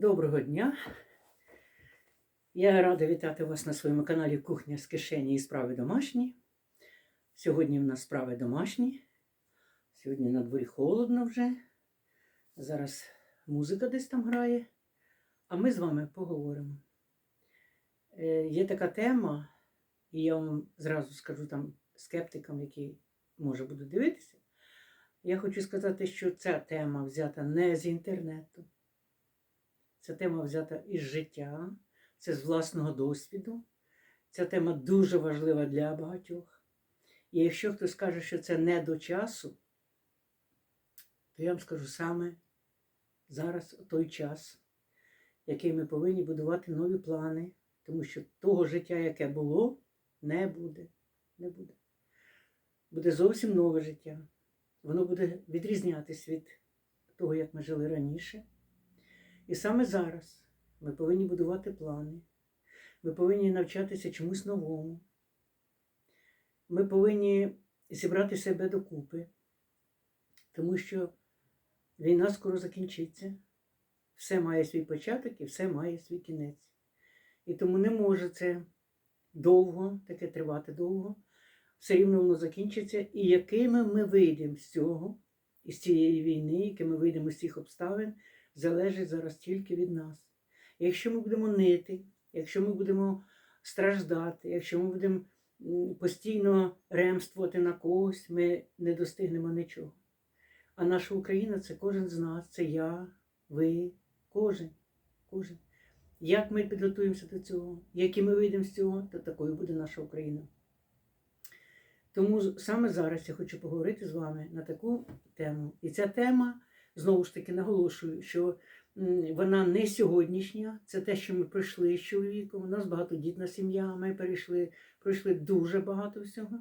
Доброго дня! Я рада вітати вас на своєму каналі Кухня з кишені і справи домашні. Сьогодні в нас справи домашні. Сьогодні на дворі холодно вже. Зараз музика десь там грає. А ми з вами поговоримо. Е, Є така тема, і я вам зразу скажу там скептикам, які може будуть дивитися. Я хочу сказати, що ця тема взята не з інтернету. Ця тема взята із життя, це з власного досвіду. Ця тема дуже важлива для багатьох. І якщо хтось скаже, що це не до часу, то я вам скажу саме зараз той час, який ми повинні будувати нові плани, тому що того життя, яке було, не буде. Не буде. Буде зовсім нове життя. Воно буде відрізнятися від того, як ми жили раніше. І саме зараз ми повинні будувати плани, ми повинні навчатися чомусь новому. Ми повинні зібрати себе докупи, тому що війна скоро закінчиться. Все має свій початок і все має свій кінець. І тому не може це довго, таке тривати довго. Все рівно воно закінчиться. І якими ми вийдемо з цього, із цієї війни, якими ми вийдемо з цих обставин залежить зараз тільки від нас. Якщо ми будемо нити, якщо ми будемо страждати, якщо ми будемо постійно ремствувати на когось, ми не достигнемо нічого. А наша Україна це кожен з нас, це я, ви, кожен. кожен. Як ми підготуємося до цього, як і ми вийдемо з цього, то такою буде наша Україна. Тому саме зараз я хочу поговорити з вами на таку тему. І ця тема знову ж таки наголошую, що вона не сьогоднішня, це те, що ми пройшли з чоловіком. У нас багатодітна сім'я, ми перейшли, пройшли дуже багато всього.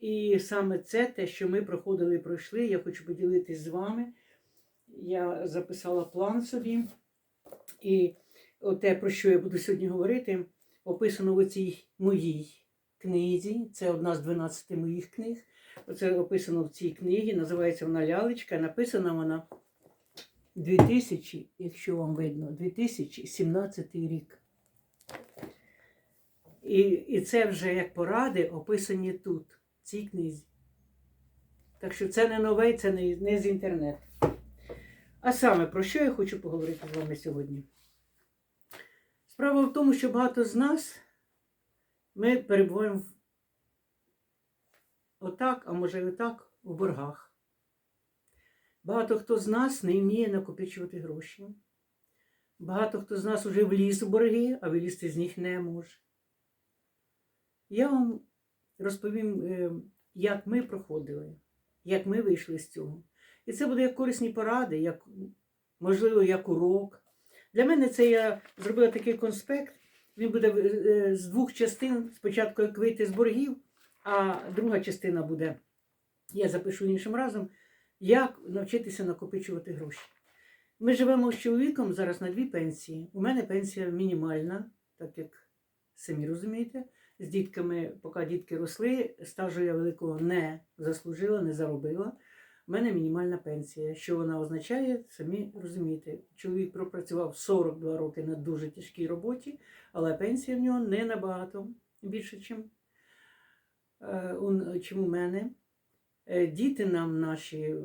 І саме це те, що ми проходили і пройшли, я хочу поділитися з вами. Я записала план собі. І те, про що я буду сьогодні говорити, описано в цій моїй книзі. Це одна з 12 моїх книг. Це описано в цій книгі, називається вона Лялечка. Написана вона 2000, якщо вам видно, 2017 рік. І і це вже як поради описані тут, в цій книзі. Так що це не нове, це не, не з інтернету. А саме, про що я хочу поговорити з вами сьогодні? Справа в тому, що багато з нас ми перебуваємо в отак, а може і отак, у боргах. Багато хто з нас не вміє накопичувати гроші. Багато хто з нас вже вліз у борги, а вилізти з них не може. Я вам розповім, е, як ми проходили, як ми вийшли з цього. І це буде як корисні поради, як, можливо, як урок. Для мене це я зробила такий конспект. Він буде е, з двох частин. Спочатку як вийти з боргів. А друга частина буде, я запишу іншим разом, як навчитися накопичувати гроші. Ми живемо з чоловіком зараз на дві пенсії. У мене пенсія мінімальна, так як самі розумієте, з дітками, поки дітки росли, стажу я великого не заслужила, не заробила. У мене мінімальна пенсія. Що вона означає, самі розумієте. Чоловік пропрацював 42 роки на дуже тяжкій роботі, але пенсія в нього не набагато більше, ніж Е, у мене. Е, діти нам наші е,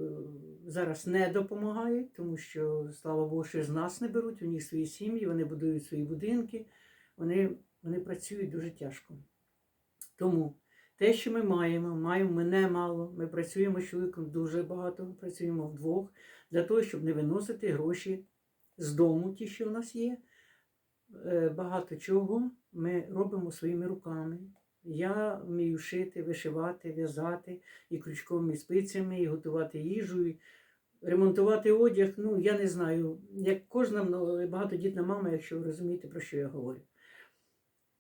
зараз не допомагають, тому що, слава Богу, що з нас не беруть, у них свої сім'ї, вони будують свої будинки, вони, вони працюють дуже тяжко. Тому те, що ми маємо, маємо ми немало, ми працюємо з чоловіком дуже багато, працюємо вдвох, для того, щоб не виносити гроші з дому, ті, що в нас є. Багато чого ми робимо своїми руками. Я вмію шити, вишивати, в'язати і крючком, і спицями, і готувати їжу, і ремонтувати одяг. Ну, я не знаю, як кожна багатодітна мама, якщо ви розумієте, про що я говорю.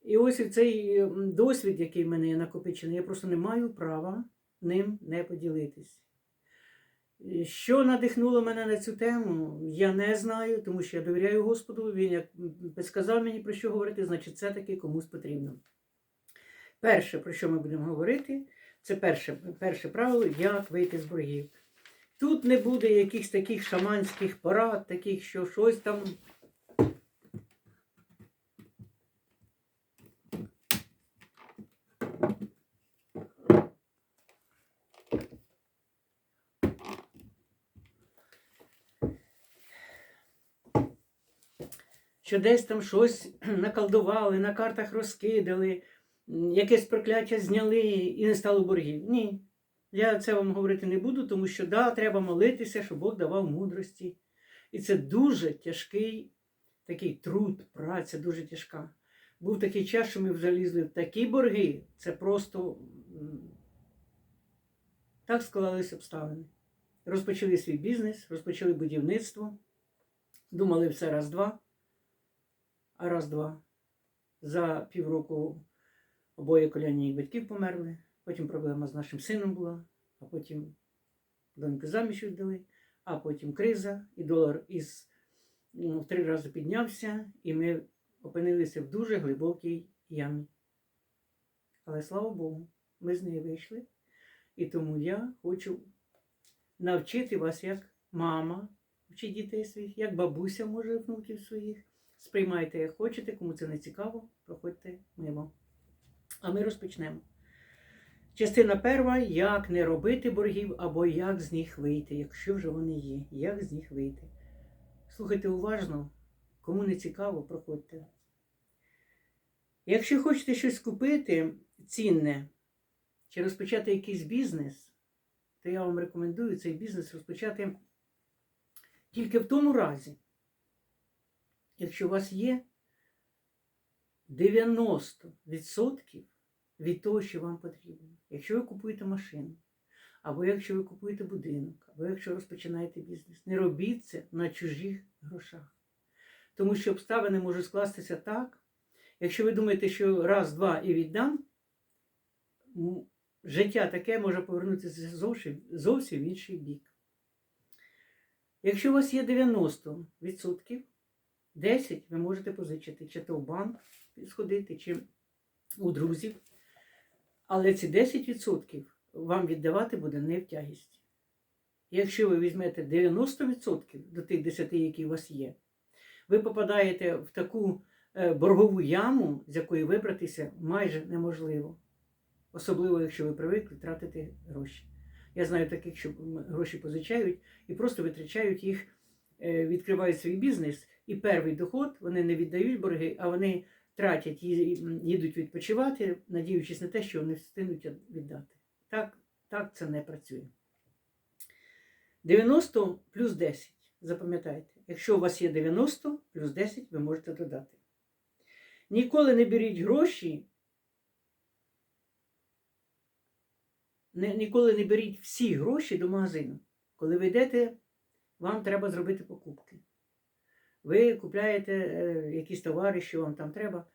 І ось цей досвід, який в мене є накопичений, я просто не маю права ним не поділитись. Що надихнуло мене на цю тему, я не знаю, тому що я довіряю Господу. Він як сказав мені про що говорити, значить це таки комусь потрібно. Перше, про що ми будемо говорити, це перше перше правило, як вийти з боргів. Тут не буде якихось таких шаманських порад, таких, що щось там. Що десь там щось накалдували, на картах розкидали, якесь прокляття зняли і не стало боргів. Ні. Я це вам говорити не буду, тому що да, треба молитися, щоб Бог давав мудрості. І це дуже тяжкий такий труд, праця дуже тяжка. Був такий час, що ми залізли в такі борги, це просто так склалися обставини. Розпочали свій бізнес, розпочали будівництво, думали все раз-два, а раз-два. За півроку обоє колянні батьків померли, потім проблема з нашим сином була, а потім доньку заміж віддали, а потім криза, і долар із м, в три рази піднявся, і ми опинилися в дуже глибокій ямі. Але слава Богу, ми з неї вийшли. І тому я хочу навчити вас як мама вчить дітей своїх, як бабуся може внуків своїх. Сприймайте, як хочете, кому це не цікаво, проходьте мимо. А ми розпочнемо. Частина перша як не робити боргів або як з них вийти, якщо вже вони є, як з них вийти. Слухайте уважно, кому не цікаво, проходьте. Якщо хочете щось купити цінне чи розпочати якийсь бізнес, то я вам рекомендую цей бізнес розпочати тільки в тому разі, якщо у вас є 90% від того, що вам потрібно. Якщо ви купуєте машину, або якщо ви купуєте будинок, або якщо розпочинаєте бізнес, не робіть це на чужих грошах. Тому що обставини можуть скластися так, якщо ви думаєте, що раз, два і віддам, життя таке може повернутися зовсім, зовсім в інший бік. Якщо у вас є 90%, 10% ви можете позичити, чи то в банк сходити, чи у друзів. Але ці 10% вам віддавати буде не в тягість. Якщо ви візьмете 90% до тих 10, які у вас є, ви попадаєте в таку е, боргову яму, з якої вибратися майже неможливо. Особливо, якщо ви привикли тратити гроші. Я знаю таких, що гроші позичають і просто витрачають їх, е, відкривають свій бізнес, і перший доход вони не віддають борги, а вони тратять, їдуть відпочивати, надіючись на те, що вони встигнуть віддати. Так, так це не працює. 90 плюс 10. Запам'ятайте, якщо у вас є 90 плюс 10, ви можете додати. Ніколи не беріть гроші. Ніколи не беріть всі гроші до магазину. Коли ви йдете, вам треба зробити покупки. Ви купляєте е, якісь товари, що вам там треба.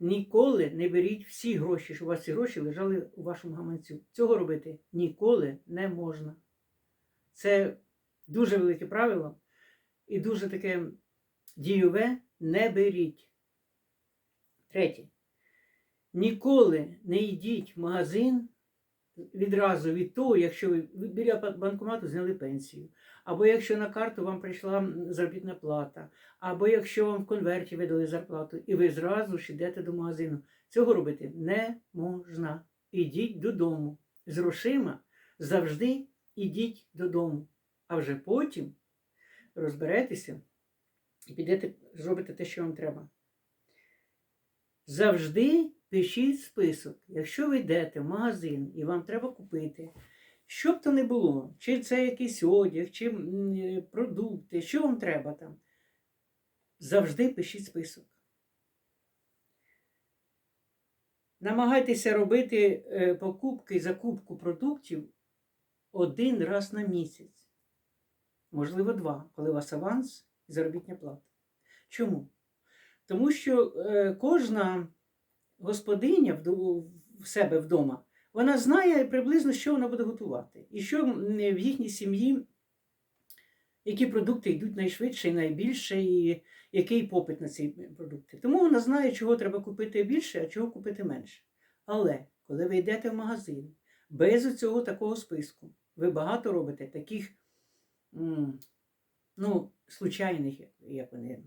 Ніколи не беріть всі гроші, щоб у вас ці гроші лежали у вашому гаманцю. Цього робити ніколи не можна. Це дуже велике правило і дуже таке дійове не беріть. Третє. Ніколи не йдіть в магазин відразу від того, якщо ви біля банкомату зняли пенсію, або якщо на карту вам прийшла заробітна плата, або якщо вам в конверті видали зарплату, і ви зразу ж йдете до магазину. Цього робити не можна. Ідіть додому. З грошима завжди ідіть додому. А вже потім розберетеся і підете зробите те, що вам треба. Завжди пишіть список. Якщо ви йдете в магазин і вам треба купити, що б то не було, чи це якийсь одяг, чи е, продукти, що вам треба там, завжди пишіть список. Намагайтеся робити е, покупки і закупку продуктів один раз на місяць. Можливо, два, коли у вас аванс і заробітня плата. Чому? Тому що е, кожна господиня в, себе вдома, вона знає приблизно, що вона буде готувати. І що в їхній сім'ї, які продукти йдуть найшвидше і найбільше, і який попит на ці продукти. Тому вона знає, чого треба купити більше, а чого купити менше. Але коли ви йдете в магазин без цього такого списку, ви багато робите таких ну, случайних, як- вони,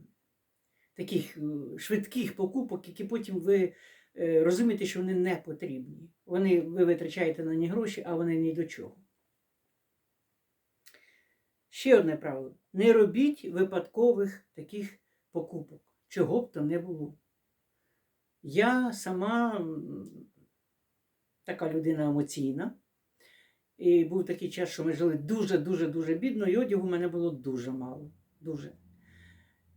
таких е, швидких покупок, які потім ви розумієте, що вони не потрібні. Вони, ви витрачаєте на них гроші, а вони ні до чого. Ще одне правило: не робіть випадкових таких покупок. чого б то не було. Я сама така людина емоційна. І був такий час, що ми жили дуже-дуже дуже бідно, і одягу в мене було дуже мало. Дуже.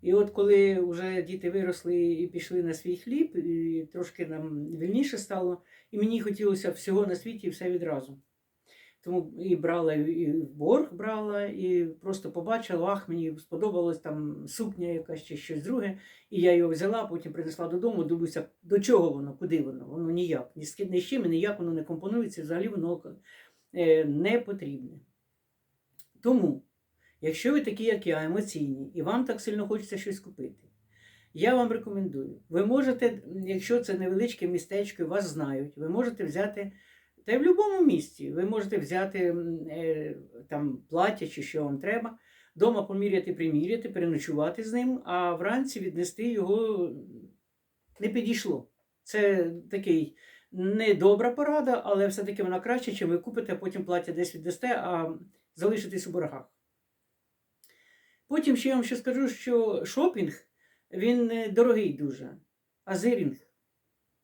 І от коли вже діти виросли і пішли на свій хліб, і трошки нам вільніше стало, і мені хотілося всього на світі і все відразу. Тому і брала, і борг брала, і просто побачила, ах, мені сподобалось там сукня якась чи щось друге. І я його взяла, потім принесла додому, дивлюся, до чого воно, куди воно? Воно ніяк, ні з ні з чим, ніяк воно не компонується, взагалі воно е, не потрібне. Тому, якщо ви такі, як я, емоційні, і вам так сильно хочеться щось купити, я вам рекомендую. Ви можете, якщо це невеличке містечко, вас знають, ви можете взяти. Та й в будь-якому місці ви можете взяти е, там плаття чи що вам треба, дома поміряти, приміряти, переночувати з ним, а вранці віднести його не підійшло. Це такий не добра порада, але все-таки вона краще, чим ви купите, а потім плаття десь віддасте, а залишитесь у боргах. Потім ще я вам ще скажу, що шопінг він дорогий дуже, а зирінг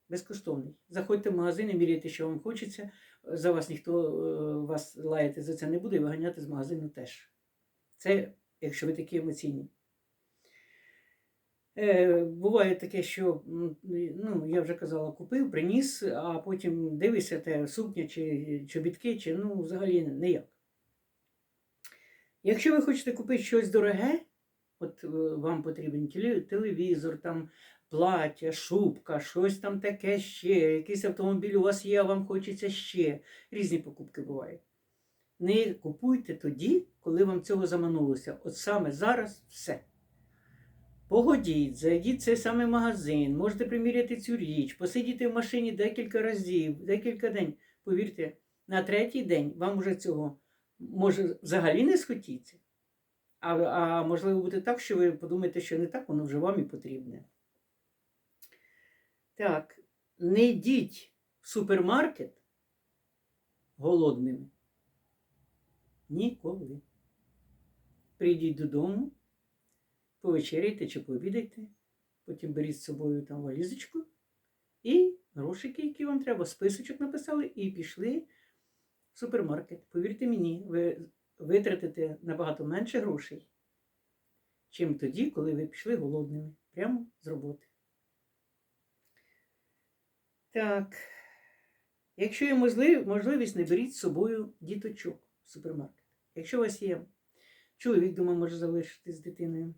безкоштовний. Заходьте в магазин міряйте, що вам хочеться. За вас ніхто е, вас лаяти за це не буде і виганяти з магазину теж. Це якщо ви такі емоційні. Е, буває таке, що ну, я вже казала, купив, приніс, а потім дивишся, те сукня чи чобітки, чи ну, взагалі ніяк. Якщо ви хочете купити щось дороге, от е, вам потрібен телевізор, там, плаття, шубка, щось там таке ще, якийсь автомобіль у вас є, а вам хочеться ще. Різні покупки бувають. Не купуйте тоді, коли вам цього заманулося. От саме зараз все. Погодіть, зайдіть в цей самий магазин, можете приміряти цю річ, посидіти в машині декілька разів, декілька день. Повірте, на третій день вам вже цього може взагалі не схотіться. А, а можливо буде так, що ви подумаєте, що не так, воно вже вам і потрібне. Так, не йдіть в супермаркет голодними. Ніколи. Прийдіть додому, повечеряйте чи пообідайте, потім беріть з собою там валізочку і грошики, які вам треба, списочок написали, і пішли супермаркет. Повірте мені, ви витратите набагато менше грошей, чим тоді, коли ви пішли голодними прямо з роботи. Так. Якщо є можливість, не беріть з собою діточок в супермаркет. Якщо у вас є чоловік дома може залишити з дитиною,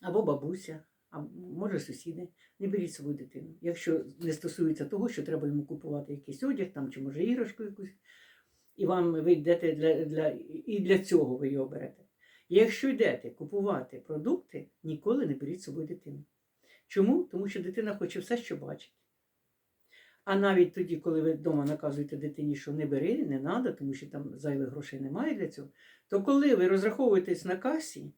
або бабуся, а може сусіди, не беріть з собою дитину. Якщо не стосується того, що треба йому купувати якийсь одяг, там, чи може іграшку якусь, і вам ви йдете для, для, і для цього ви його берете. Якщо йдете купувати продукти, ніколи не беріть з собою дитину. Чому? Тому що дитина хоче все, що бачить. А навіть тоді, коли ви вдома наказуєте дитині, що не бери, не треба, тому що там зайвих грошей немає для цього, то коли ви розраховуєтесь на касі,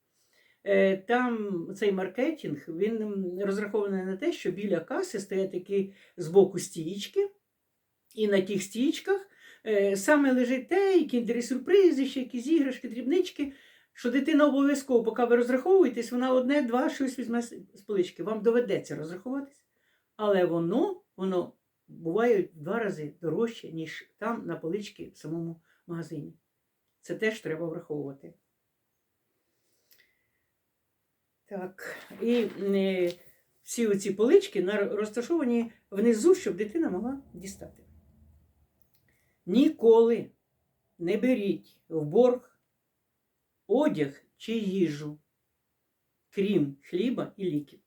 е, там цей маркетинг він розрахований на те, що біля каси стоять такі збоку стічки, і на тих стічках саме лежить те, і кіндери-сюрпризи, ще якісь іграшки, дрібнички, що дитина обов'язково, поки ви розраховуєтесь, вона одне, два, щось візьме з полички. Вам доведеться розрахуватись, але воно, воно буває в два рази дорожче, ніж там на поличці в самому магазині. Це теж треба враховувати. Так, і е, всі оці полички розташовані внизу, щоб дитина могла дістати. Ніколи не беріть в борг одяг чи їжу, крім хліба і ліків.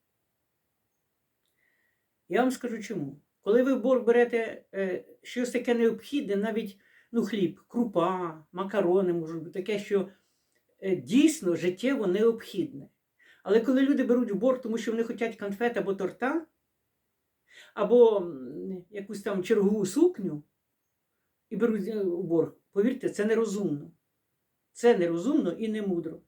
Я вам скажу чому. Коли ви в борг берете е, щось таке необхідне, навіть ну, хліб, крупа, макарони можуть бути, таке, що е, дійсно життєво необхідне. Але коли люди беруть в борг, тому що вони хочуть конфет або торта, або якусь там чергову сукню, і беруть е, борг, повірте, це нерозумно. Це нерозумно і не мудро.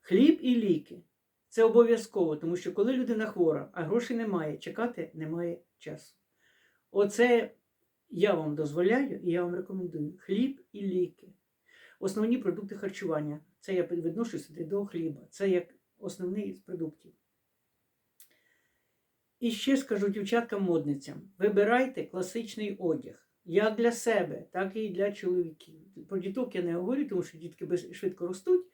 Хліб і ліки це обов'язково, тому що коли людина хвора, а грошей немає, чекати немає часу. Оце я вам дозволяю і я вам рекомендую хліб і ліки. Основні продукти харчування. Це я відношу сюди до хліба. Це як основний з продуктів. І ще скажу дівчаткам-модницям: вибирайте класичний одяг. Як для себе, так і для чоловіків. Про діток я не говорю, тому що дітки швидко ростуть.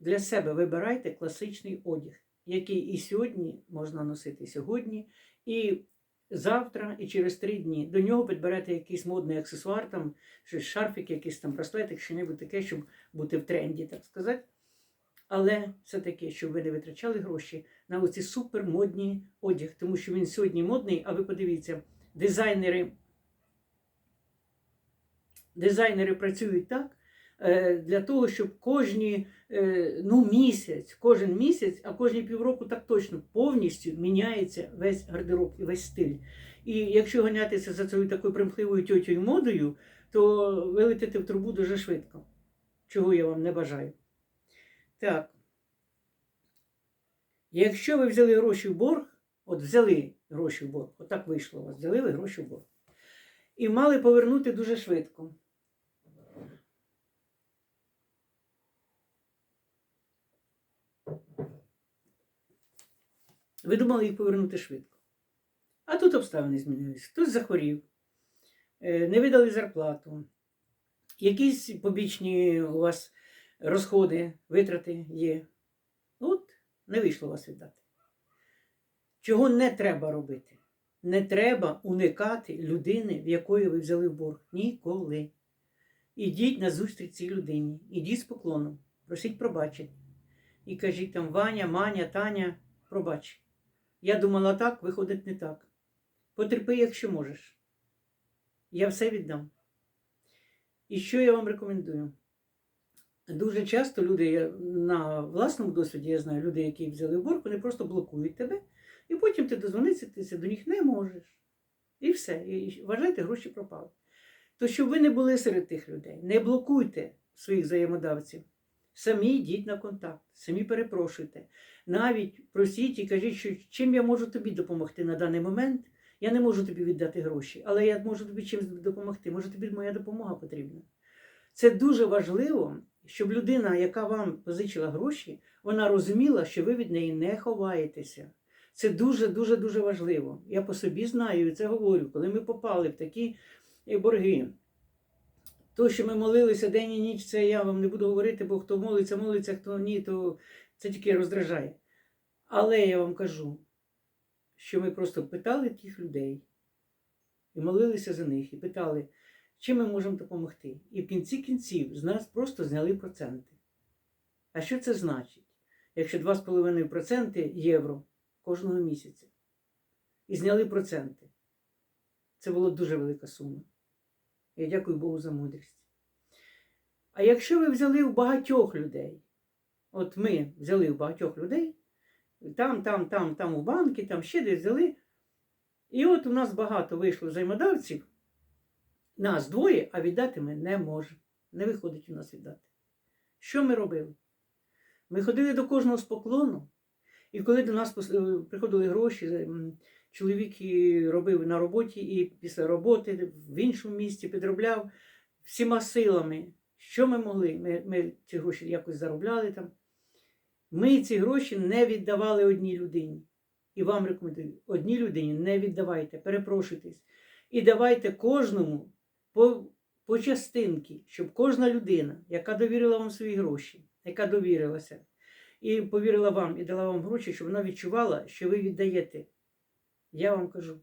Для себе вибирайте класичний одяг, який і сьогодні можна носити сьогодні, і завтра, і через три дні. До нього підберете якийсь модний аксесуар, там, щось шарфік, якийсь там браслетик, що-небудь таке, щоб бути в тренді, так сказати. Але все таки, щоб ви не витрачали гроші на оці супермодні одяг, тому що він сьогодні модний, а ви подивіться, дизайнери, дизайнери працюють так е, для того, щоб кожні е, ну, місяць, кожен місяць, а кожні півроку так точно повністю міняється весь гардероб і весь стиль. І якщо ганятися за цією такою примхливою тьотєю модою, то ви летите в трубу дуже швидко, чого я вам не бажаю. Так. Якщо ви взяли гроші в борг, от взяли гроші в борг, отак вийшло у вас, взяли ви гроші в борг. І мали повернути дуже швидко. Ви думали їх повернути швидко. А тут обставини змінились. Хтось захворів, е, не видали зарплату, якісь побічні у вас розходи, витрати є. От не вийшло вас віддати. Чого не треба робити? Не треба уникати людини, в якої ви взяли в борг. Ніколи. Ідіть на зустріч цій людині, ідіть з поклоном, просіть пробачення. І кажіть там Ваня, Маня, Таня, пробач. Я думала так, виходить не так. Потерпи, якщо можеш. Я все віддам. І що я вам рекомендую? Дуже часто люди на власному досвіді, я знаю, люди, які взяли в борг, вони просто блокують тебе, і потім ти дозвонитися до них не можеш. І все. І вважайте, гроші пропали. То щоб ви не були серед тих людей, не блокуйте своїх взаємодавців. Самі йдіть на контакт, самі перепрошуйте. Навіть просіть і кажіть, що чим я можу тобі допомогти на даний момент. Я не можу тобі віддати гроші, але я можу тобі чимось допомогти. Може, тобі моя допомога потрібна. Це дуже важливо, щоб людина, яка вам позичила гроші, вона розуміла, що ви від неї не ховаєтеся. Це дуже дуже важливо. Я по собі знаю і це говорю, коли ми попали в такі борги. То, що ми молилися день і ніч, це я вам не буду говорити, бо хто молиться, молиться, хто ні, то це тільки роздражає. Але я вам кажу, що ми просто питали тих людей і молилися за них, і питали, чим ми можемо допомогти. І в кінці кінців з нас просто зняли проценти. А що це значить? Якщо 2,5% євро кожного місяця і зняли проценти, це була дуже велика сума. Я дякую Богу за мудрість. А якщо ви взяли у багатьох людей, от ми взяли у багатьох людей, там, там, там, там у банки, там ще десь взяли. І от у нас багато вийшло взаємодавців, нас двоє, а віддати ми не можемо. Не виходить у нас віддати. Що ми робили? Ми ходили до кожного з поклону, і коли до нас е, приходили гроші, чоловік і робив на роботі і після роботи в іншому місці підробляв всіма силами. Що ми могли? Ми, ми ці гроші якось заробляли там. Ми ці гроші не віддавали одній людині. І вам рекомендую, одній людині не віддавайте, перепрошуйтесь. І давайте кожному по, по частинки, щоб кожна людина, яка довірила вам свої гроші, яка довірилася, і повірила вам, і дала вам гроші, щоб вона відчувала, що ви віддаєте. Я вам кажу,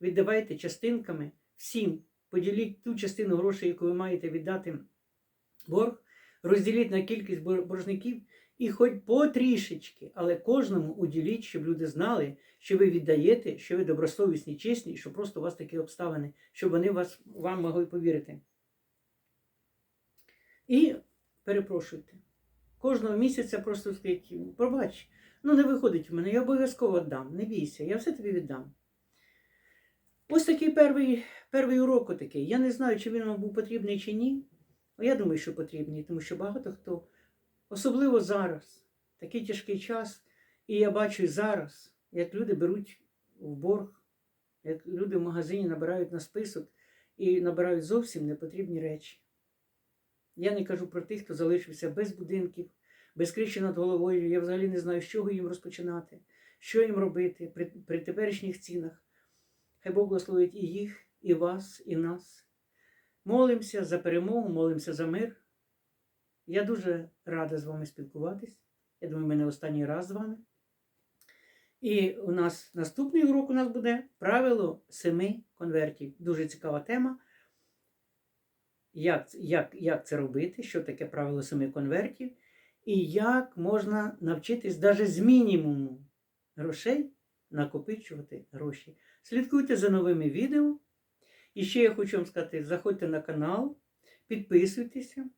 віддавайте частинками всім. Поділіть ту частину грошей, яку ви маєте віддати борг, розділіть на кількість боржників і хоч потрішечки, але кожному уділіть, щоб люди знали, що ви віддаєте, що ви добросовісні, чесні, що просто у вас такі обставини, щоб вони вас, вам могли повірити. І перепрошуйте. Кожного місяця просто скажіть, пробач, ну не виходить в мене, я обов'язково віддам, не бійся, я все тобі віддам. Ось такий перший, перший урок такий. Я не знаю, чи він вам був потрібний чи ні. але Я думаю, що потрібний, тому що багато хто, особливо зараз, такий тяжкий час, і я бачу зараз, як люди беруть в борг, як люди в магазині набирають на список і набирають зовсім непотрібні речі. Я не кажу про тих, хто залишився без будинків, без криші над головою. Я взагалі не знаю, з чого їм розпочинати. що їм робити при, при теперішніх цінах. Хай Бог благословить і їх, і вас, і нас. Молимося за перемогу, молимося за мир. Я дуже рада з вами спілкуватись. Я думаю, ми не останній раз з вами. І у нас наступний урок у нас буде правило семи конвертів. Дуже цікава тема. Як, як, як це робити, що таке правило семи конвертів, і як можна навчитись навіть з мінімуму грошей накопичувати гроші. Слідкуйте за новими відео. І ще я хочу вам сказати: заходьте на канал, підписуйтеся.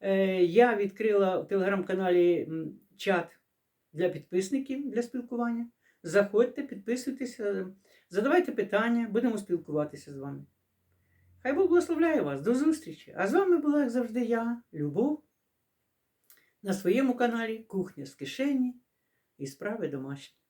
Е, Я відкрила в телеграм-каналі чат для підписників для спілкування. Заходьте, підписуйтеся, задавайте питання, будемо спілкуватися з вами. Хай Бог благословляє вас. До зустрічі! А з вами була, як завжди, я, Любов, на своєму каналі Кухня з кишені і справи домашні.